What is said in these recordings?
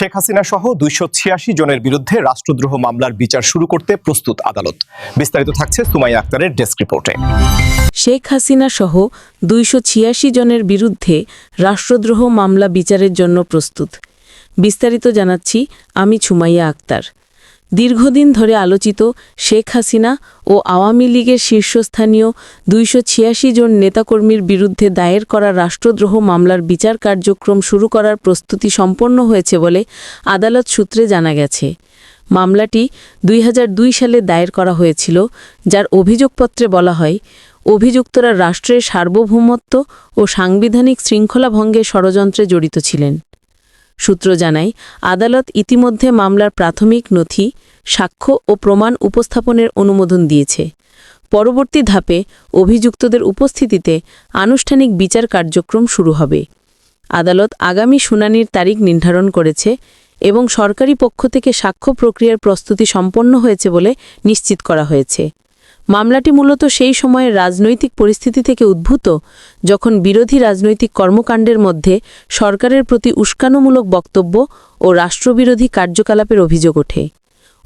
শেখ হাসিনা সহ দুইশো ছিয়াশি জনের বিরুদ্ধে রাষ্ট্রদ্রোহ মামলার বিচার শুরু করতে প্রস্তুত আদালত। বিস্তারিত থাকছে সুমাইয়া আক্তারের ডেস্ক রিপোর্টে। শেখ হাসিনা সহ দুইশো ছিয়াশি জনের বিরুদ্ধে রাষ্ট্রদ্রোহ মামলা বিচারের জন্য প্রস্তুত। বিস্তারিত জানাচ্ছি আমি ছুমাইয়া আক্তার। দীর্ঘদিন ধরে আলোচিত শেখ হাসিনা ও আওয়ামী লীগের শীর্ষস্থানীয় দুইশো ছিয়াশি জন নেতাকর্মীর বিরুদ্ধে দায়ের করা রাষ্ট্রদ্রোহ মামলার বিচার কার্যক্রম শুরু করার প্রস্তুতি সম্পন্ন হয়েছে বলে আদালত সূত্রে জানা গেছে। মামলাটি দুই হাজার দুই সালে দায়ের করা হয়েছিল, যার অভিযোগপত্রে বলা হয়, অভিযুক্তরা রাষ্ট্রের সার্বভৌমত্ব ও সাংবিধানিক শৃঙ্খলা ভঙ্গে ষড়যন্ত্রে জড়িত ছিলেন। সূত্র জানায়, আদালত ইতিমধ্যে মামলার প্রাথমিক নথি, সাক্ষ্য ও প্রমাণ উপস্থাপনের অনুমোদন দিয়েছে। পরবর্তী ধাপে অভিযুক্তদের উপস্থিতিতে আনুষ্ঠানিক বিচার কার্যক্রম শুরু হবে। আদালত আগামী শুনানির তারিখ নির্ধারণ করেছে এবং সরকারি পক্ষ থেকে সাক্ষ্য প্রক্রিয়ার প্রস্তুতি সম্পন্ন হয়েছে বলে নিশ্চিত করা হয়েছে। মামলাটি মূলত সেই সময়ের রাজনৈতিক পরিস্থিতি থেকে উদ্ভূত, যখন বিরোধী রাজনৈতিক কর্মকাণ্ডের মধ্যে সরকারের প্রতি উস্কানোমূলক বক্তব্য ও রাষ্ট্রবিরোধী কার্যকলাপের অভিযোগ ওঠে।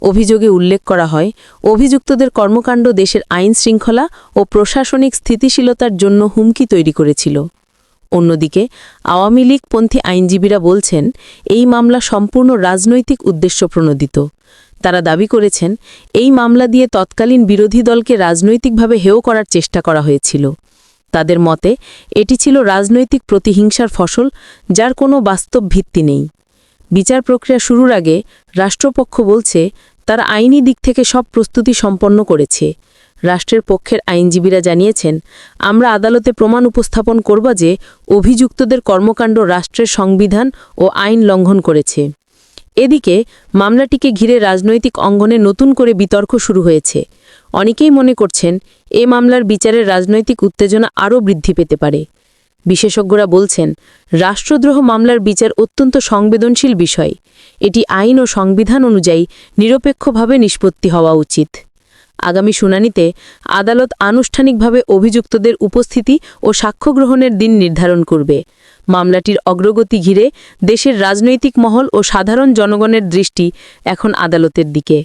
অভিযোগে উল্লেখ করা হয়, অভিযুক্তদের কর্মকাণ্ড দেশের আইন শৃঙ্খলা ও প্রশাসনিক স্থিতিশীলতার জন্য হুমকি তৈরি করেছিল। অন্যদিকে, আওয়ামী লীগপন্থী আইনজীবীরা বলছেন, এই মামলা সম্পূর্ণ রাজনৈতিক উদ্দেশ্য প্রণোদিত। তারা দাবি করেছেন, এই মামলা দিয়ে তৎকালীন বিরোধী দলকে রাজনৈতিকভাবে হেয় করার চেষ্টা করা হয়েছিল। তাদের মতে, এটি ছিল রাজনৈতিক প্রতিহিংসার ফসল, যার কোনো বাস্তব ভিত্তি নেই। বিচার প্রক্রিয়া শুরুর আগে রাষ্ট্রপক্ষ বলছে, তারা আইনি দিক থেকে সব প্রস্তুতি সম্পন্ন করেছে। রাষ্ট্রের পক্ষের আইনজীবীরা জানিয়েছেন, আমরা আদালতে প্রমাণ উপস্থাপন করব যে অভিযুক্তদের কর্মকাণ্ড রাষ্ট্রের সংবিধান ও আইন লঙ্ঘন করেছে। এদিকে, মামলাটিকে ঘিরে রাজনৈতিক অঙ্গনে নতুন করে বিতর্ক শুরু হয়েছে। অনেকেই মনে করছেন, এ মামলার বিচারের রাজনৈতিক উত্তেজনা আরও বৃদ্ধি পেতে পারে। বিশেষজ্ঞরা বলছেন, রাষ্ট্রদ্রোহ মামলার বিচার অত্যন্ত সংবেদনশীল বিষয়। এটি আইন ও সংবিধান অনুযায়ী নিরপেক্ষভাবে নিষ্পত্তি হওয়া উচিত। আগামী শুনানিতে আদালত আনুষ্ঠানিকভাবে অভিযুক্তদের উপস্থিতি ও সাক্ষ্য গ্রহণের দিন নির্ধারণ করবে। মামলাটির অগ্রগতি ঘিরে দেশের রাজনৈতিক মহল ও সাধারণ জনগণের দৃষ্টি এখন আদালতের দিকে।